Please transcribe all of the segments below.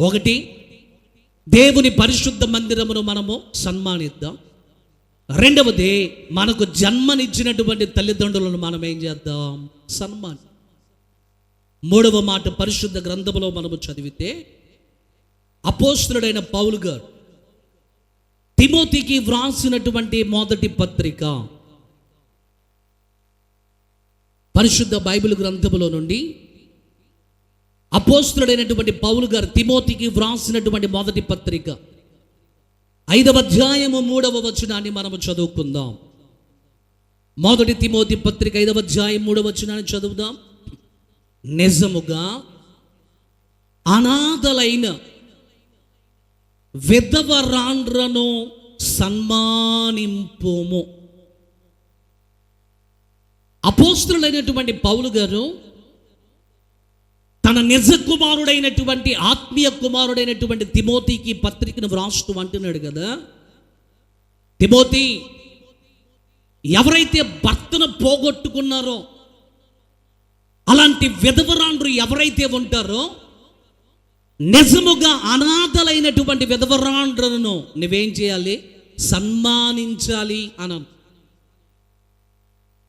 ఒకటి దేవుని పరిశుద్ధ మందిరమును మనము సన్మానిద్దాం. రెండవది మనకు జన్మనిచ్చినటువంటి తల్లిదండ్రులను మనం ఏం చేద్దాం? సన్మాన్. మూడవ మాట పరిశుద్ధ గ్రంథములో మనము చదివితే అపోస్తుడైన పౌలు గారు తిమోతికి వ్రాసినటువంటి మొదటి పత్రిక పరిశుద్ధ బైబిల్ గ్రంథములో నుండి అపోస్తుడైనటువంటి పౌలు గారు తిమోతికి వ్రాసినటువంటి మొదటి పత్రిక. ఐదవ అధ్యాయము మూడవ వచనాన్ని మనము చదువుకుందాం. మొదటి తిమోతి పత్రిక ఐదవ అధ్యాయం మూడవ వచనాన్ని చదువుదాం. నిజముగా అనాథలైన విధవరాండ్రను సన్మానింపుము. అపోస్తులైనటువంటి పౌలు గారు తన నిజ కుమారుడైనటువంటి ఆత్మీయ కుమారుడైనటువంటి తిమోతికి పత్రికను వ్రాస్తూ అంటున్నాడు కదా. తిమోతి ఎవరైతే భర్తను పోగొట్టుకున్నారో అలాంటి విధవరాండ్రు ఎవరైతే ఉంటారో నిజముగా అనాథలైనటువంటి విధవరాండ్రులను నువ్వేం చేయాలి? సన్మానించాలి అన.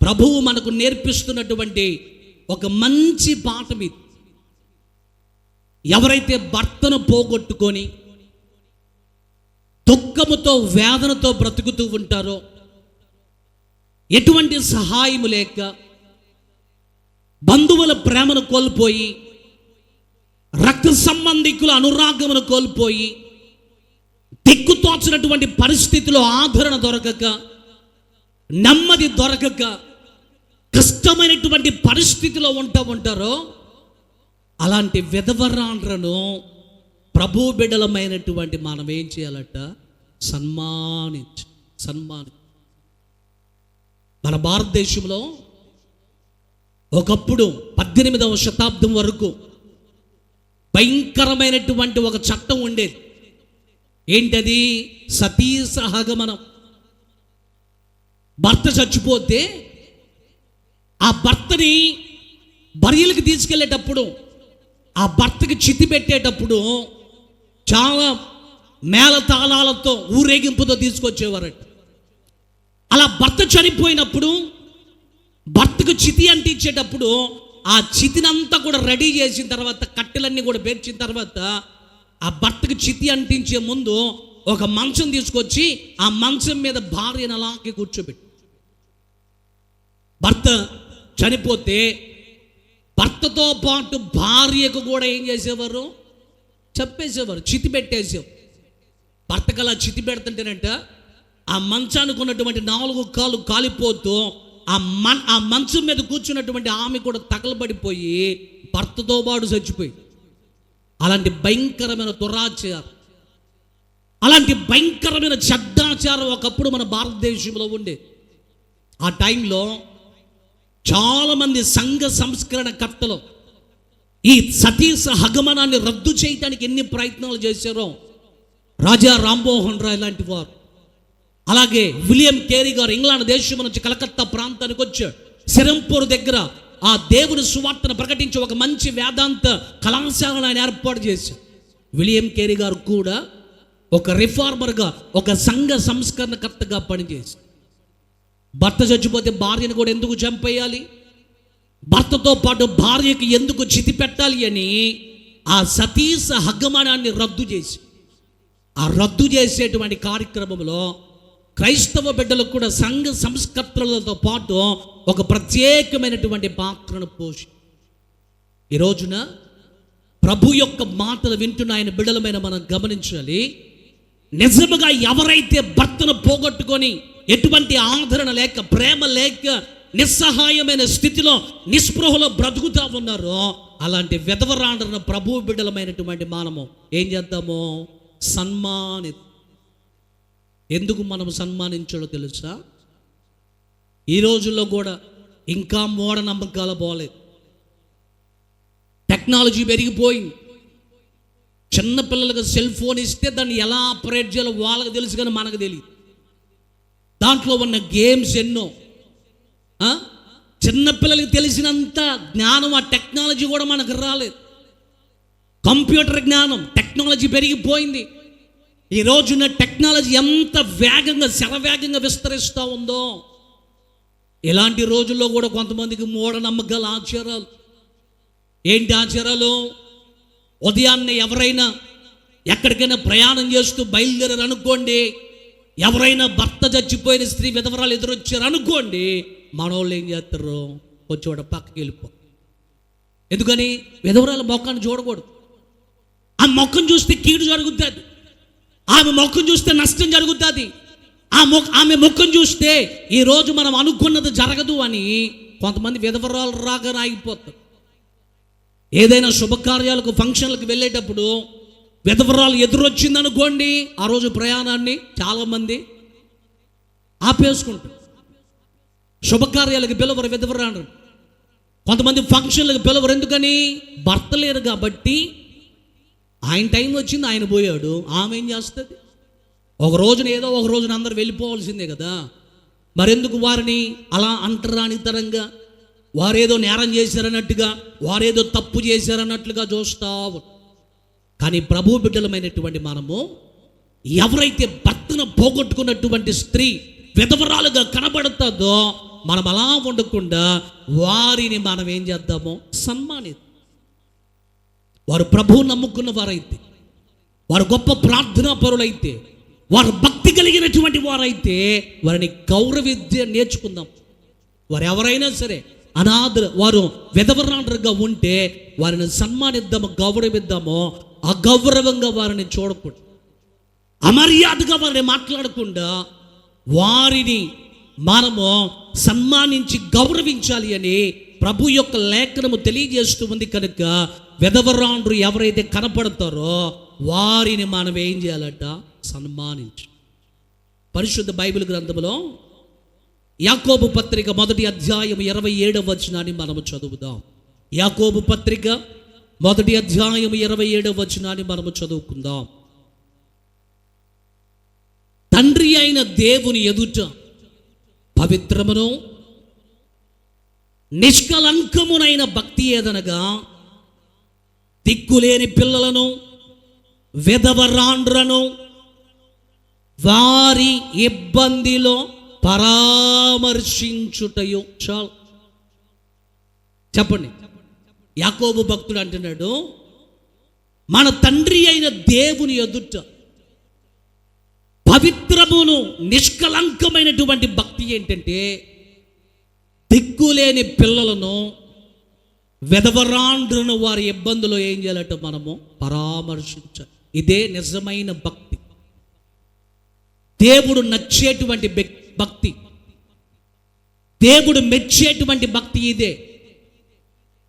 ప్రభువు మనకు నేర్పిస్తున్నటువంటి ఒక మంచి పాఠం ఇది. ఎవరైతే భర్తను పోగొట్టుకొని దుఃఖముతో వేదనతో బ్రతుకుతూ ఉంటారో ఎటువంటి సహాయము లేక బంధువుల ప్రేమను కోల్పోయి రక్త సంబంధికుల అనురాగమును కోల్పోయి దిక్కుతోచినటువంటి పరిస్థితిలో ఆదరణ దొరకక నెమ్మది దొరకక కష్టమైనటువంటి పరిస్థితిలో ఉంటా ఉంటారో అలాంటి విధవరాండ్రను ప్రభు బిడలమైనటువంటి మనం ఏం చేయాలట? సన్మానించ సన్మాని మన భారతదేశంలో ఒకప్పుడు పద్దెనిమిదవ శతాబ్దం వరకు భయంకరమైనటువంటి ఒక చట్టం ఉండేది. ఏంటది? సతీ సహగమనం భర్త చచ్చిపోతే ఆ భర్తని బర్యలకు తీసుకెళ్ళేటప్పుడు ఆ భర్తకి చితి పెట్టేటప్పుడు చాలా మేళతాళాలతో ఊరేగింపుతో తీసుకొచ్చేవారట. అలా భర్త చనిపోయినప్పుడు భర్తకు చితి అంటించేటప్పుడు ఆ చితినంతా కూడా రెడీ చేసిన తర్వాత కట్టెలన్నీ కూడా పేర్చిన తర్వాత ఆ భర్తకు చితి అంటించే ముందు ఒక మంచం తీసుకొచ్చి ఆ మంచం మీద భార్యను అలాగే కూర్చోబెట్టి. భర్త చనిపోతే భర్తతో పాటు భార్యకు కూడా ఏం చేసేవారు? చెప్పేసేవారు చితి పెట్టేసేవారు భర్తకు అలా చితి పెడుతుంటేనంట ఆ మంచానికి ఉన్నటువంటి నాలుగు కాళ్ళు కాలిపోతూ ఆ మన్ ఆ మంచం మీద కూర్చున్నటువంటి ఆమె కూడా తగలబడిపోయి భర్తతో పాటు చచ్చిపోయి. అలాంటి భయంకరమైన దురాచారం. అలాంటి భయంకరమైన చెడ్డాచారం ఒకప్పుడు మన భారతదేశంలో ఉండే. ఆ టైంలో చాలామంది సంఘ సంస్కరణ కర్తలు ఈ సతీస హగమనాన్ని రద్దు చేయడానికి ఎన్ని ప్రయత్నాలు చేశారో రాజా రామ్మోహన్ రాయ్ లాంటి వారు. అలాగే విలియం కేరీ గారు ఇంగ్లాండ్ దేశం నుంచి కలకత్తా ప్రాంతానికి వచ్చాడు సిరంపూర్ దగ్గర ఆ దేవుని సువార్తను ప్రకటించి ఒక మంచి వేదాంత కళాశాలను ఆయన ఏర్పాటు చేశారు. విలియం కేరీ గారు కూడా ఒక రిఫార్మర్గా ఒక సంఘ సంస్కరణకర్తగా పనిచేశారు. భర్త చచ్చిపోతే భార్యను కూడా ఎందుకు చంపేయాలి? భర్తతో పాటు భార్యకి ఎందుకు చితి పెట్టాలి అని ఆ సతీస హగ్గమానాన్ని రద్దు చేసి ఆ రద్దు చేసేటువంటి కార్యక్రమంలో క్రైస్తవ బిడ్డలకు కూడా సంఘ సంస్కర్తలతో పాటు ఒక ప్రత్యేకమైనటువంటి పాత్రను పోషి ఈ రోజున ప్రభు యొక్క మాటలు వింటున్న ఆయన బిడ్డలమైన మనం గమనించాలి. నిజముగా ఎవరైతే భర్తను పోగొట్టుకొని ఎటువంటి ఆదరణ లేక ప్రేమ లేక నిస్సహాయమైన స్థితిలో నిస్పృహలో బ్రతుకుతా ఉన్నారో అలాంటి విధవరాండ్రన ప్రభు బిడ్డలమైనటువంటి మానము ఏం చేద్దాము? సన్మాని ఎందుకు మనం సన్మానించాలో తెలుసా? ఈ రోజుల్లో కూడా ఇంకా మూఢనమ్మకాలు పోలేదు. టెక్నాలజీ పెరిగిపోయింది. చిన్నపిల్లలకు సెల్ ఫోన్ ఇస్తే దాన్ని ఎలా ఆపరేట్ చేయాలో వాళ్ళకి తెలుసు కానీ మనకు తెలియదు. దాంట్లో ఉన్న గేమ్స్ ఎన్నో? చిన్నపిల్లలకి తెలిసినంత జ్ఞానం ఆ టెక్నాలజీ కూడా మనకు రాలేదు. కంప్యూటర్ జ్ఞానం టెక్నాలజీ టెక్నాలజీ పెరిగిపోయింది. ఈ రోజున టెక్నాలజీ ఎంత వేగంగా శరవేగంగా విస్తరిస్తూ ఉందో ఇలాంటి రోజుల్లో కూడా కొంతమందికి మూఢనమ్మకాల ఆచారాలు. ఏంటి ఆచారాలు? ఉదయాన్నే ఎవరైనా ఎక్కడికైనా ప్రయాణం చేస్తూ బయలుదేరారు అనుకోండి ఎవరైనా భర్త చచ్చిపోయిన స్త్రీ విధవరాలు ఎదురొచ్చారు అనుకోండి మనోళ్ళు ఏం చేస్తారు? కొంచెం పక్కకి వెళ్ళిపో. ఎందుకని? విధవరాల మొఖాన్ని చూడకూడదు. ఆ మొఖం చూస్తే కీడు జరుగుతుంది ఆమె మొఖం చూస్తే నష్టం జరుగుతుంది ఆ మొక్క ఆమె ముఖం చూస్తే ఈరోజు మనం అనుకున్నది జరగదు అని కొంతమంది విధవరాలు రాగా ఆగిపోతారు. ఏదైనా శుభకార్యాలకు ఫంక్షన్లకు వెళ్ళేటప్పుడు విధవరాలు ఎదురొచ్చిందనుకోండి ఆ రోజు ప్రయాణాన్ని చాలామంది ఆపేసుకుంటారు. శుభకార్యాలకు పిలవరు విధవరాను కొంతమంది ఫంక్షన్లకు పిలవరు ఎందుకని? భర్త లేరు కాబట్టి ఆయన టైం వచ్చింది ఆయన పోయాడు. ఆమె ఏం చేస్తుంది? ఒక రోజున ఏదో ఒక రోజున అందరు వెళ్ళిపోవాల్సిందే కదా. మరెందుకు వారిని అలా అంటరానితరంగా వారేదో నేరం చేశారన్నట్టుగా వారేదో తప్పు చేశారన్నట్లుగా చూస్తావు కానీ ప్రభు బిడ్డలమైనటువంటి మనము ఎవరైతే భర్తను పోగొట్టుకున్నటువంటి స్త్రీ విధవరాలుగా కనబడుతుందో మనం అలా ఉండకుండా వారిని మనం ఏం చేద్దామో? సన్మానిద్దాం. వారు ప్రభువు నమ్ముకున్న వారైతే వారు గొప్ప ప్రార్థనా పరులైతే వారు భక్తి కలిగినటువంటి వారైతే వారిని గౌరవిద్య నేర్చుకుందాం. వారు ఎవరైనా సరే అనాథ వారు విధవరాండ్రుగా ఉంటే వారిని సన్మానిద్దాము గౌరవిద్దాము అగౌరవంగా వారిని చూడకూడదు. అమర్యాదగా వారిని మాట్లాడకుండా వారిని మనము సన్మానించి గౌరవించాలి అని ప్రభు యొక్క లేఖనము తెలియజేస్తూ ఉంది కనుక విధవరాండ్రు ఎవరైతే కనపడతారో వారిని మనం ఏం చేయాలట? సన్మానించు. పరిశుద్ధ బైబిల్ గ్రంథంలో యాకోబు పత్రిక మొదటి అధ్యాయం ఇరవై ఏడవ వచనాన్ని మనము చదువుదాం. యాకోబు పత్రిక మొదటి అధ్యాయం ఇరవై ఏడవ వచనాన్ని మనము చదువుకుందాం. తండ్రి అయిన దేవుని ఎదుట పవిత్రమును నిష్కలంకమునైన భక్తి ఏదనగా దిక్కులేని పిల్లలను విధవరాండ్రను వారి ఇబ్బందిలో పరామర్శించుటయు చాలు. చెప్పండి. యాకోబు భక్తుడు అంటున్నాడు మన తండ్రి అయిన దేవుని ఎదుట పవిత్రమును నిష్కలంకమైనటువంటి భక్తి ఏంటంటే దిక్కులేని పిల్లలను వెదవరాండ్రును వారి ఇబ్బందులు ఏం చేయాలట మనము పరామర్శించ ఇదే నిజమైన భక్తి. దేవుడు నచ్చేటువంటి భక్తి. దేవుడు మెచ్చేటువంటి భక్తి ఇదే.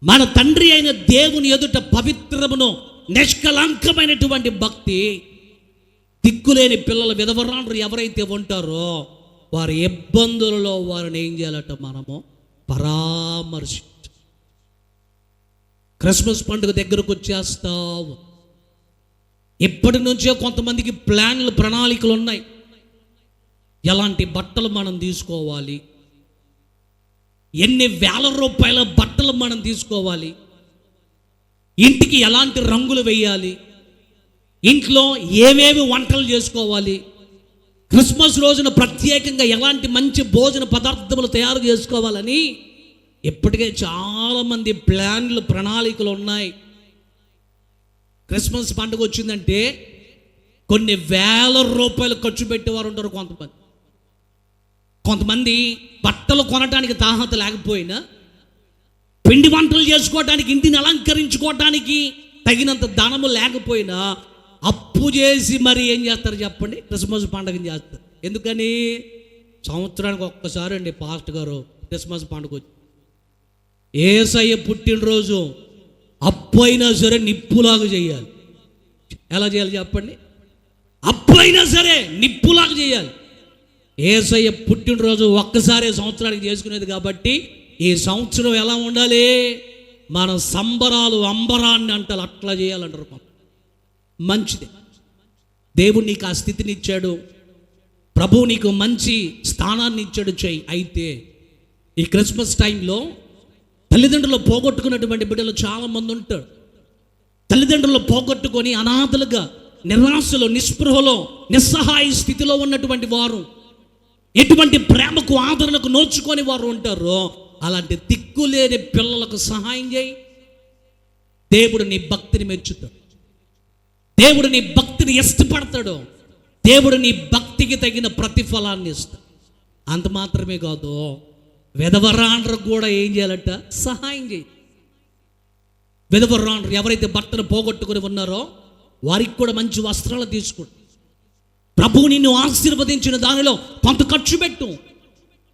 మన తండ్రి అయిన దేవుని ఎదుట పవిత్రమును నిష్కలంకమైనటువంటి భక్తి దిక్కులేని పిల్లల విధవరాండ్రు ఎవరైతే ఉంటారో వారి ఇబ్బందులలో వారిని ఏం చేయాలట మనము? పరామర్శించ. క్రిస్మస్ పండుగ దగ్గరకు వచ్చేస్తావు. ఇప్పటి నుంచే కొంతమందికి ప్లాన్లు ప్రణాళికలు ఉన్నాయి. ఎలాంటి బట్టలు మనం తీసుకోవాలి? ఎన్ని వేల రూపాయల బట్టలు మనం తీసుకోవాలి? ఇంటికి ఎలాంటి రంగులు వేయాలి? ఇంట్లో ఏమేమి వంటలు చేసుకోవాలి? క్రిస్మస్ రోజున ప్రత్యేకంగా ఎలాంటి మంచి భోజన పదార్థములు తయారు చేసుకోవాలని ఇప్పటికే చాలామంది ప్లాన్లు ప్రణాళికలు ఉన్నాయి. క్రిస్మస్ పండుగ వచ్చిందంటే కొన్ని వేల రూపాయలు ఖర్చు పెట్టేవారు ఉంటారు కొంతమంది. కొంతమంది బట్టలు కొనటానికి దాహత లేకపోయినా పిండి వంటలు చేసుకోవటానికి ఇంటిని అలంకరించుకోవటానికి తగినంత ధనము లేకపోయినా అప్పు చేసి మరి ఏం చేస్తారు చెప్పండి? క్రిస్మస్ పండుగ చేస్తారు. ఎందుకని? సంవత్సరానికి ఒక్కసారి అండి పాస్ట్ గారు క్రిస్మస్ పండుగ వచ్చి. ఏసయ్య పుట్టినరోజు అప్పు అయినా సరే నిప్పులాగా చేయాలి. ఎలా చేయాలి చెప్పండి? అప్పు అయినా సరే నిప్పులాగా చేయాలి. ఏసయ్య పుట్టినరోజు ఒక్కసారే సంవత్సరానికి చేసుకునేది కాబట్టి ఈ సంవత్సరం ఎలా ఉండాలి? మన సంబరాలు అంబరాన్ని అంటారు అట్లా చేయాలంటారు కొంత. మంచిది. దేవుడు నీకు ఆ స్థితిని ఇచ్చాడు. ప్రభు నీకు మంచి స్థానాన్ని ఇచ్చాడు చేయి. అయితే ఈ క్రిస్మస్ టైంలో తల్లిదండ్రులు పోగొట్టుకున్నటువంటి బిడ్డలు చాలామంది ఉంటారు. తల్లిదండ్రులు పోగొట్టుకొని అనాథలుగా నిరాశలో నిస్పృహలో నిస్సహాయ స్థితిలో ఉన్నటువంటి వారు ఎటువంటి ప్రేమకు ఆదరణకు నోచుకొని వారు ఉంటారో అలాంటి దిక్కులేని పిల్లలకు సహాయం చేయి. దేవుడు నీ భక్తిని మెచ్చుతాడు. దేవుడు నీ భక్తిని ఇష్టపడతాడు. దేవుడు నీ భక్తికి తగిన ప్రతిఫలాన్ని ఇస్తాడు. అంత మాత్రమే కాదు విధవరాండ్రకు కూడా ఏం చేయాలంట? సహాయం చేయి. విధవరాండ్రు ఎవరైతే భర్తను పోగొట్టుకుని ఉన్నారో వారికి కూడా మంచి వస్త్రాలు తీసుకోండి ప్రభువు నిన్ను ఆశీర్వదించిన దానిలో కొంత ఖర్చు పెట్టు.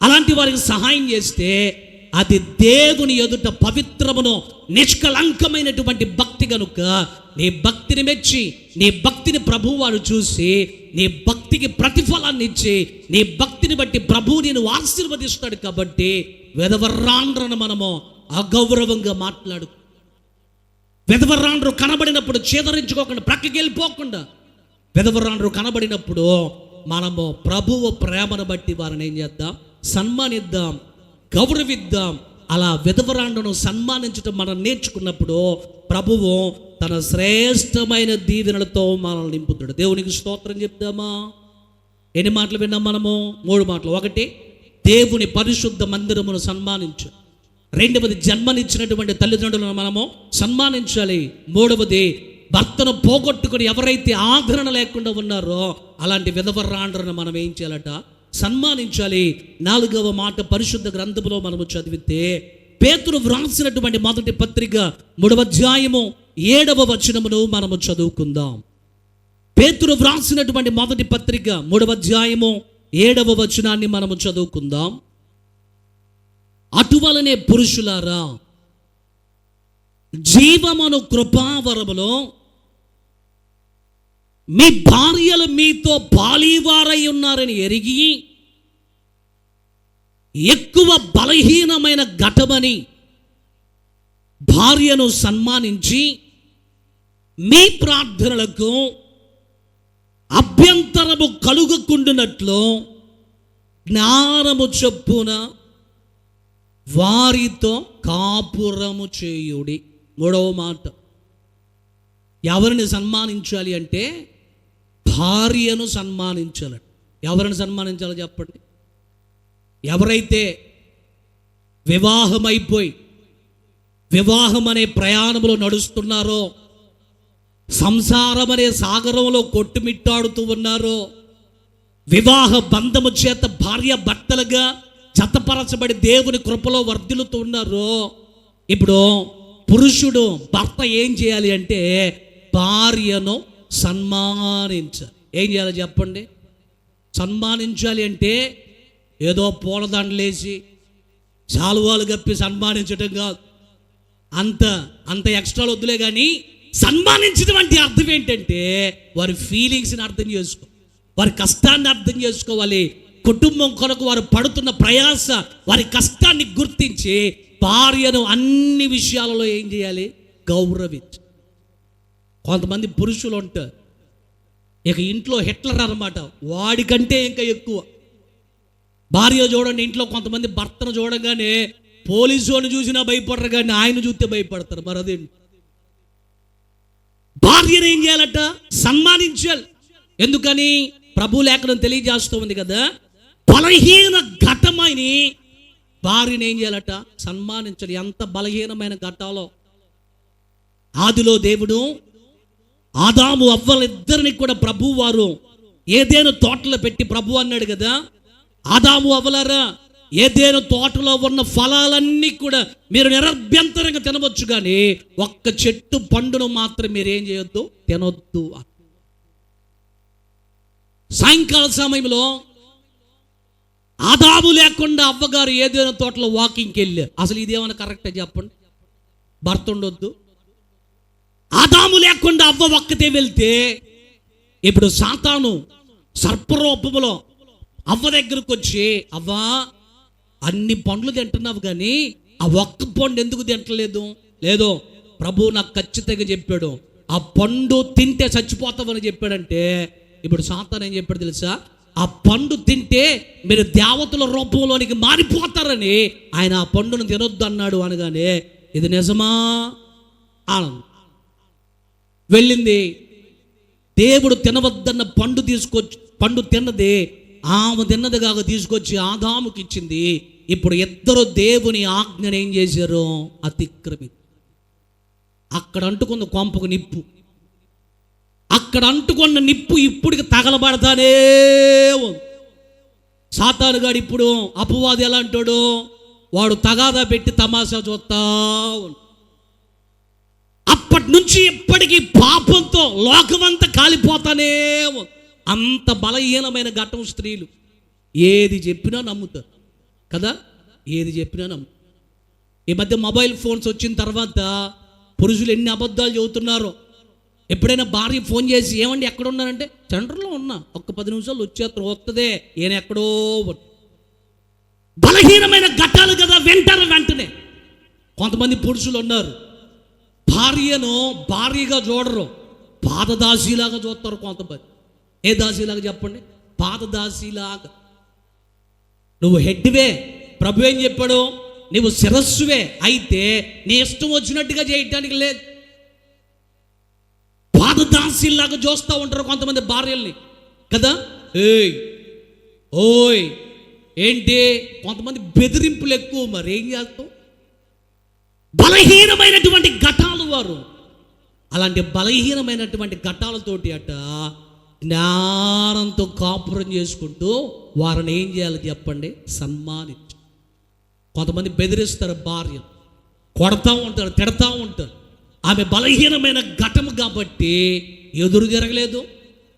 అలాంటి వారికి సహాయం చేస్తే అది దేవుని ఎదుట పవిత్రమును నిష్కలంకమైనటువంటి భక్తి కనుక నీ భక్తిని మెచ్చి నీ భక్తిని ప్రభువు వారు చూసి నీ భక్తికి ప్రతిఫలాన్ని ఇచ్చి నీ భక్తిని బట్టి ప్రభువు నేను ఆశీర్వదిస్తాడు కాబట్టి వెదవర్రాండ్రను మనము అగౌరవంగా మాట్లాడు. వెదవర్రాండ్రు కనబడినప్పుడు చేదరించుకోకుండా ప్రక్కకి వెళ్ళిపోకుండా వెదవరాండ్రు కనబడినప్పుడు మనము ప్రభువు ప్రేమను బట్టి వారిని ఏం చేద్దాం? సన్మానిద్దాం గౌరవిద్దాం. అలా విధవరాండును సన్మానించడం మనం నేర్చుకున్నప్పుడు ప్రభువు తన శ్రేష్టమైన దీవెనలతో మనల్ని నింపుతాడు. దేవునికి స్తోత్రం చెప్దామా? ఎన్ని మాటలు విన్నాం మనము? మూడు మాటలు. ఒకటి దేవుని పరిశుద్ధ మందిరమును సన్మానించు. రెండవది జన్మనిచ్చినటువంటి తల్లిదండ్రులను మనము సన్మానించాలి. మూడవది భర్తను పోగొట్టుకుని ఎవరైతే ఆదరణ లేకుండా ఉన్నారో అలాంటి విధవరాండ్రను మనం ఏం చేయాలట? సన్మానించాలి. నాలుగవ మాట పరిశుద్ధ గ్రంథములో మనము చదివితే పేతురు వ్రాసినటువంటి మొదటి పత్రిక మూడవ అధ్యాయము ఏడవ వచనమును మనము చదువుకుందాం. పేతురు వ్రాసినటువంటి మొదటి పత్రిక మూడవ అధ్యాయము ఏడవ వచనాన్ని మనము చదువుకుందాం. అటువలనే పురుషులారా జీవమను కృపావరములో మీ భార్యలు మీతో బాలీవారై ఉన్నారని ఎరిగి ఎక్కువ బలహీనమైన ఘటమని భార్యను సన్మానించి మీ ప్రార్థనలకు అభ్యంతరము కలుగకుండునట్లు జ్ఞానము చొప్పున వారితో కాపురము చేయుడి. మూడవ మాట. ఎవరిని సన్మానించాలి అంటే భార్యను సన్మానించాలి. ఎవరిని సన్మానించాలో చెప్పండి? ఎవరైతే వివాహమైపోయి వివాహం అనే ప్రయాణంలో నడుస్తున్నారో సంసారం అనే సాగరంలో కొట్టుమిట్టాడుతూ ఉన్నారో వివాహ బంధము చేత భార్య భర్తలుగా జతపరచబడి దేవుని కృపలో వర్ధిల్లుతూ ఉన్నారో ఇప్పుడు పురుషుడు భర్త ఏం చేయాలి అంటే భార్యను సన్మానించాలి ఏం చేయాలి చెప్పండి? సన్మానించాలి అంటే ఏదో పూలదండలేసి శాలువాలు కప్పి సన్మానించడం కాదు. అంత అంత ఎక్స్ట్రాలు వద్దులే కానీ సన్మానించడం అంటే అర్థం ఏంటంటే వారి ఫీలింగ్స్ని అర్థం చేసుకో వారి కష్టాన్ని అర్థం చేసుకోవాలి. కుటుంబం కొరకు వారు పడుతున్న ప్రయాస వారి కష్టాన్ని గుర్తించి భార్యను అన్ని విషయాలలో ఏం చేయాలి? గౌరవిత్ కొంతమంది పురుషులు ఉంటారు. ఇక ఇంట్లో హిట్లర్ అనమాట వాడికంటే ఇంకా ఎక్కువ. భార్య చూడండి ఇంట్లో కొంతమంది భర్తను చూడగానే పోలీసు వాడిని చూసినా భయపడరు కానీ ఆయన చూస్తే భయపడతారు. మరి అదే? భార్యను ఏం చేయాలట? సన్మానించాలి. ఎందుకని? ప్రభు లేఖనం తెలియజేస్తూ ఉంది కదా. బలహీన ఘటమని భార్యను ఏం చేయాలట? సన్మానించాలి. ఎంత బలహీనమైన ఘట్టాలో. ఆదిలో దేవుడు ఆదాము అవ్వలిద్దరిని కూడా ప్రభు వారు ఏదైనా తోటలో పెట్టి ప్రభు అన్నాడు కదా? ఆదాము అవ్వలారా? ఏదైనా తోటలో ఉన్న ఫలాలన్నీ కూడా మీరు నిరభ్యంతరంగా తినవచ్చు కానీ ఒక్క చెట్టు పండును మాత్రం మీరు ఏం చేయొద్దు? తినొద్దు సాయంకాల సమయంలో ఆదాము లేకుండా అవ్వగారు ఏదైనా తోటలో వాకింగ్కి వెళ్ళారు. అసలు ఇదేమైనా కరెక్టే చెప్పండి? భర్త ఉండొద్దు. ఆదాము లేకుండా అవ్వ ఒక్కతే వెళ్తే ఇప్పుడు సాతాను సర్పరూపములో అవ్వ దగ్గరకు వచ్చి అవ్వా అన్ని పండ్లు తింటున్నావు కానీ ఆ ఒక్క పండు ఎందుకు తింటలేదు? లేదు ప్రభు నాకు ఖచ్చితంగా చెప్పాడు ఆ పండు తింటే చచ్చిపోతావని చెప్పాడంటే ఇప్పుడు సాతాన్ ఏం చెప్పాడు తెలుసా? ఆ పండు తింటే మీరు దేవతల రూపంలోనికి మారిపోతారని ఆయన ఆ పండును తినొద్దు అన్నాడు అనగానే ఇది నిజమా? ఆనందం వెళ్ళింది. దేవుడు తినవద్దన్న పండు తీసుకొచ్చి పండు తిన్నది ఆమె తిన్నది కాక తీసుకొచ్చి ఆదాముకి ఇచ్చింది. ఇప్పుడు ఇద్దరు దేవుని ఆజ్ఞను ఏం చేశారు? అతిక్రమి. అక్కడ అంటుకున్న కొంపకు నిప్పు. అక్కడ అంటుకున్న నిప్పు ఇప్పటికి తగలబడతానే ఉంది. సాతానుగాడు ఇప్పుడు అపవాది ఎలా అంటాడు వాడు తగాదా పెట్టి తమాషా చూస్తా అప్పటి నుంచి ఇప్పటికీ పాపంతో లోకమంతా కాలిపోతానే అంత బలహీనమైన ఘట్టం స్త్రీలు. ఏది చెప్పినా నమ్ముతారు. కదా? ఏది చెప్పినా నమ్ము ఈ మధ్య మొబైల్ ఫోన్స్ వచ్చిన తర్వాత పురుషులు ఎన్ని అబద్ధాలు చెబుతున్నారో ఎప్పుడైనా భార్య ఫోన్ చేసి ఏమండి ఎక్కడ ఉన్నారంటే సెంటర్లో ఉన్నా. ఒక్క పది నిమిషాలు వచ్చేస్తారు వస్తుందే ఈయన ఎక్కడో బలహీనమైన ఘట్టాలు కదా వెంటారు వెంటనే. కొంతమంది పురుషులు ఉన్నారు. భార్యను భార్యగా చూడరు. పాదదాసిలాగా చూస్తారు కొంతమంది. ఏ దాసిలాగా చెప్పండి? పాదదాసిలాగా. నువ్వు హెడ్వే. ప్రభు ఏం చెప్పాడు? నువ్వు శిరస్సువే. అయితే నీ ఇష్టం వచ్చినట్టుగా చేయటానికి లేదు. పాదదాసిలాగా చూస్తూ ఉంటారు కొంతమంది భార్యల్ని. కదా? ఏయ్ ఓయ్ ఏంటి? కొంతమంది బెదిరింపులు ఎక్కువ మరి ఏం చేస్తావు? బలహీనమైనటువంటి ఘటాలు వారు. అలాంటి బలహీనమైనటువంటి ఘటాలతోటి అట జ్ఞానంతో కాపురం చేసుకుంటూ వారిని ఏం చేయాలి చెప్పండి? సన్మానించు. కొంతమంది బెదిరిస్తారు భార్య కొడతా ఉంటారు తిడతా ఉంటారు. ఆమె బలహీనమైన ఘటము కాబట్టి ఎదురు తిరగలేదు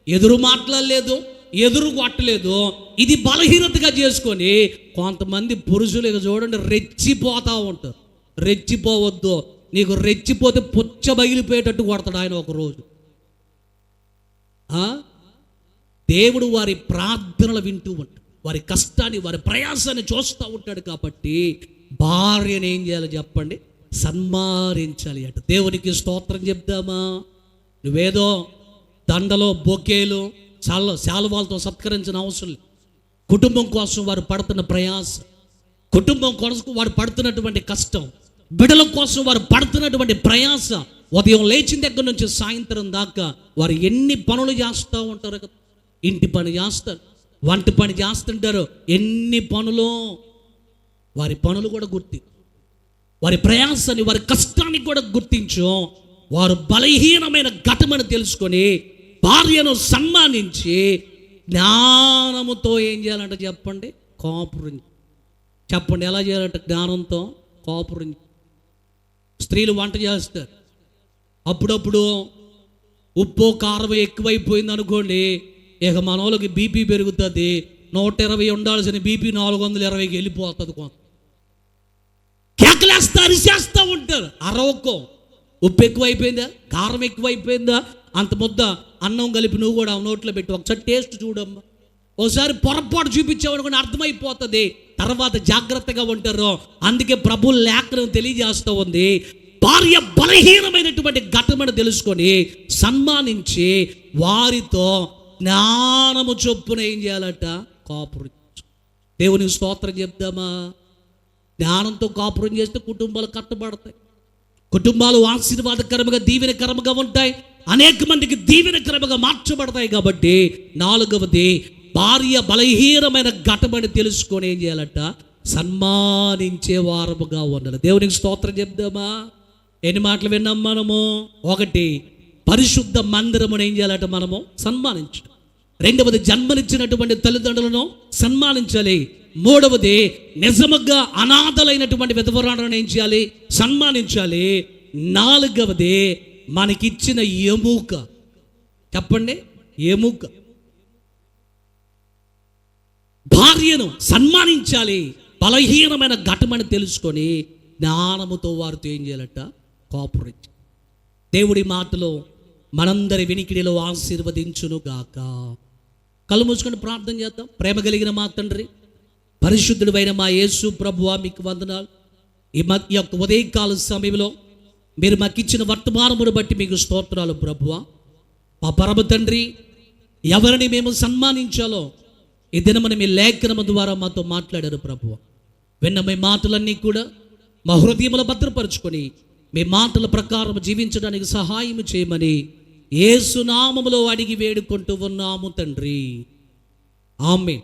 ఎదురు మాట్లాడలేదు ఎదురు కొట్టలేదు. ఇది బలహీనతగా చేసుకొని కొంతమంది పురుషులు ఇక చూడండి రెచ్చిపోతూ ఉంటారు. రెచ్చిపోవద్దు. నీకు రెచ్చిపోతే పుచ్చ బగిలిపోయేటట్టు కొడతాడు ఆయన ఒకరోజు. దేవుడు వారి ప్రార్థనలు వింటూ ఉంటాడు. వారి కష్టాన్ని వారి ప్రయాసాన్ని చూస్తూ ఉంటాడు కాబట్టి భార్యను ఏం చేయాలో చెప్పండి. సన్మానించాలి అట. దేవునికి స్తోత్రం చెప్దామా? నువ్వేదో దండలో బొకేలు చాల శాలువాలతో సత్కరించిన అవసరం లేదు. కుటుంబం కోసం వారు పడుతున్న ప్రయాస కుటుంబం కొరకు వారు పడుతున్నటువంటి కష్టం బిడల కోసం వారు పడుతున్నటువంటి ప్రయాస ఉదయం లేచిన దగ్గర నుంచి సాయంత్రం దాకా వారు ఎన్ని పనులు చేస్తూ ఉంటారు కదా? ఇంటి పని చేస్తారు వంట పని చేస్తుంటారు ఎన్ని పనులు? వారి పనులు కూడా గుర్తి వారి ప్రయాసాన్ని వారి కష్టాన్ని కూడా గుర్తించు. వారు బలహీనమైన ఘటమని తెలుసుకొని భార్యను సన్మానించి జ్ఞానముతో ఏం చేయాలంటే చెప్పండి? కాపురించి చెప్పండి ఎలా చేయాలంటే జ్ఞానంతో కాపురించి స్త్రీలు వంట చేస్తారు. అప్పుడప్పుడు ఉప్పు కారం ఎక్కువైపోయింది అనుకోండి ఇక మనోళ్ళకి బీపీ పెరుగుతుంది. నూట ఇరవై ఉండాల్సిన బీపీ నాలుగు వందల ఇరవైకి వెళ్ళిపోతుంది కొంత. కేకలేస్తా చేస్తూ ఉంటారు. అరవకో. ఉప్పు ఎక్కువైపోయిందా? కారం ఎక్కువైపోయిందా? అంత ముద్ద అన్నం కలిపి నువ్వు కూడా నోట్లో పెట్టి ఒకసారి టేస్ట్ చూడమ్మా. ఒకసారి పొరపాటు చూపించామనుకుని అర్థమైపోతుంది. తర్వాత జాగ్రత్తగా ఉంటారు. అందుకే ప్రభు లేఖనం తెలియజేస్తూ ఉంది. భార్య బలహీనమైనటువంటి ఘటమని తెలుసుకొని సన్మానించి వారితో జ్ఞానము చొప్పున ఏం చేయాలట? కాపురం దేవుని స్తోత్రం చెప్దామా? జ్ఞానంతో కాపురం చేస్తే కుటుంబాలు కట్టబడతాయి. కుటుంబాలు ఆశీర్వాదకరముగా దీవెనకరముగా ఉంటాయి. అనేక మందికి దీవెనకరముగా మార్చబడతాయి కాబట్టి నాలుగవది భార్య బలహీనమైన ఘటమని తెలుసుకొని ఏం చేయాలంట? సన్మానించే వారముగా ఉండాలి. దేవునికి స్తోత్రం చెప్దామా? ఎన్ని మాటలు విన్నాం మనము? ఒకటి పరిశుద్ధ మందిరమును ఏం చేయాలట మనము? సన్మానించడం. రెండవది జన్మనిచ్చినటువంటి తల్లిదండ్రులను సన్మానించాలి. మూడవది నిజముగా అనాథలైనటువంటి విధవరాలను ఏం చేయాలి? సన్మానించాలి. నాలుగవది మనకిచ్చిన ఎముక. చెప్పండి ఎముక. భార్యను సన్మానించాలి. బలహీనమైన ఘటమని తెలుసుకొని జ్ఞానముతో వారితో ఏం చేయాలట? కాపురించి దేవుడి మాటలో మనందరి వినికిడిలో ఆశీర్వదించును గాక కళ్ళు మూసుకొని ప్రార్థన చేద్దాం. ప్రేమ కలిగిన మా తండ్రి పరిశుద్ధుడైన మా యేసు ప్రభువ మీకు వందనాలు. ఈ మ ఈ యొక్క ఉదయకాల సమయంలో మీరు మాకు ఇచ్చిన వర్తమానమును బట్టి మీకు స్తోత్రాలు ప్రభువ. మా పరమ తండ్రి ఎవరిని మేము సన్మానించాలో ఈ దినమని మీ లేఖనము ద్వారా మాతో మాట్లాడారు ప్రభువ. విన్న మీ మాటలన్నీ కూడా మా హృదయములు భద్రపరుచుకొని మీ మాటల ప్రకారం జీవించడానికి సహాయం చేయమని ఏసునామములో అడిగి వేడుకుంటూ ఉన్నాము తండ్రి. ఆమె